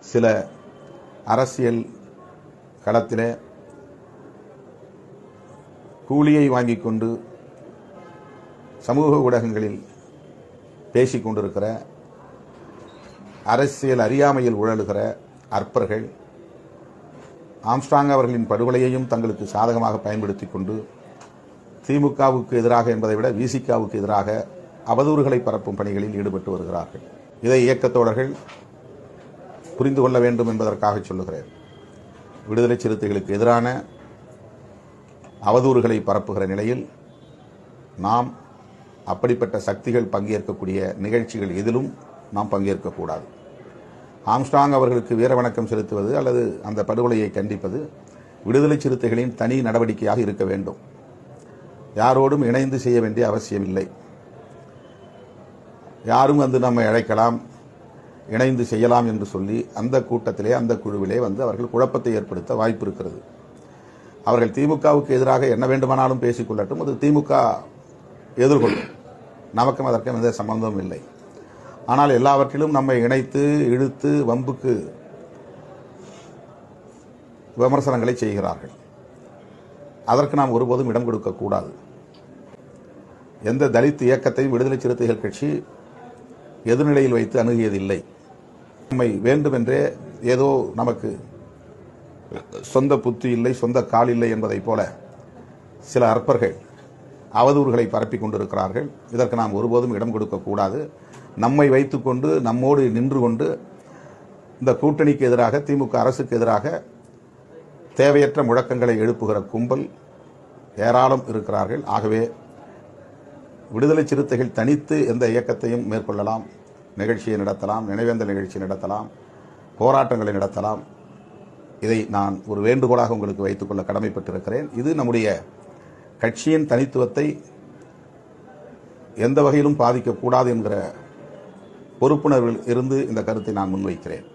சில அரசியல் களத்திலே கூலியை வாங்கிக் கொண்டு சமூக ஊடகங்களில் பேசிக் கொண்டிருக்கிற அரசியல் அறியாமையில் உழலுகிற அற்பர்கள் ஆம்ஸ்டாங் அவர்களின் படுகொலையையும் தங்களுக்கு சாதகமாக பயன்படுத்தி கொண்டு திமுகவுக்கு எதிராக என்பதை விட விசிகாவுக்கு எதிராக அவதூறுகளை பரப்பும் பணிகளில் ஈடுபட்டு வருகிறார்கள். இதை இயக்கத்தோழர்கள் புரிந்து கொள்ள வேண்டும் என்பதற்காக சொல்லுகிறேன். விடுதலை சிறுத்தைகளுக்கு எதிரான அவதூறுகளை பரப்புகிற நிலையில் நாம் அப்படிப்பட்ட சக்திகள் பங்கேற்கக்கூடிய நிகழ்ச்சிகள் எதிலும் நாம் பங்கேற்கக்கூடாது ஆம்ஸ்டாங் அவர்களுக்கு வீர வணக்கம் செலுத்துவது அல்லது அந்த படுகொலையை கண்டிப்பது விடுதலை சிறுத்தைகளின் தனி நடவடிக்கையாக இருக்க வேண்டும். யாரோடும் இணைந்து செய்ய வேண்டிய அவசியமில்லை. யாரும் வந்து நம்மை அழைக்கலாம். இணைந்து செய்யலாம் என்று சொல்லி அந்த கூட்டத்திலே அந்த குழுவிலே வந்து அவர்கள் குழப்பத்தை ஏற்படுத்த வாய்ப்பு இருக்கிறது. அவர்கள் திமுகவுக்கு எதிராக என்ன வேண்டுமானாலும் பேசிக்கொள்ளட்டும். அது திமுக எதிர்கொள்ளும். நமக்கும் அதற்கும் எந்த சம்பந்தமும் இல்லை. ஆனால் எல்லாவற்றிலும் நம்மை இணைத்து இழுத்து வம்புக்கு விமர்சனங்களை செய்கிறார்கள். அதற்கு நாம் ஒருபோதும் இடம் கொடுக்கக்கூடாது எந்த தலித் இயக்கத்தையும் விடுதலை சிறுத்தைகள் கட்சி எதிர்நிலையில் வைத்து அணுகியதில்லை. நம்மை வேண்டுமென்றே ஏதோ நமக்கு சொந்த புத்தி இல்லை சொந்த கால் இல்லை என்பதைப் போல சில அற்பர்கள் அவதூறுகளை பரப்பிக் கொண்டிருக்கிறார்கள். இதற்கு நாம் ஒருபோதும் இடம் கொடுக்கக்கூடாது நம்மை வைத்துக்கொண்டு நம்மோடு நின்று கொண்டு இந்த கூட்டணிக்கு எதிராக திமுக அரசுக்கு எதிராக தேவையற்ற முழக்கங்களை எழுப்புகிற கும்பல் ஏராளம் இருக்கிறார்கள். ஆகவே விடுதலை சிறுத்தைகள் தனித்து எந்த இயக்கத்தையும் மேற்கொள்ளலாம். நிகழ்ச்சியை நடத்தலாம் நினைவேந்தல் நிகழ்ச்சி நடத்தலாம் போராட்டங்களை நடத்தலாம். இதை நான் ஒரு வேண்டுகோளாக உங்களுக்கு வைத்துக்கொள்ள கடமைப்பட்டிருக்கிறேன். இது நம்முடைய கட்சியின் தனித்துவத்தை எந்த வகையிலும் பாதிக்கக்கூடாது என்கிற பொறுப்புணர்வில் இருந்து இந்த கருத்தை நான் முன்வைக்கிறேன்.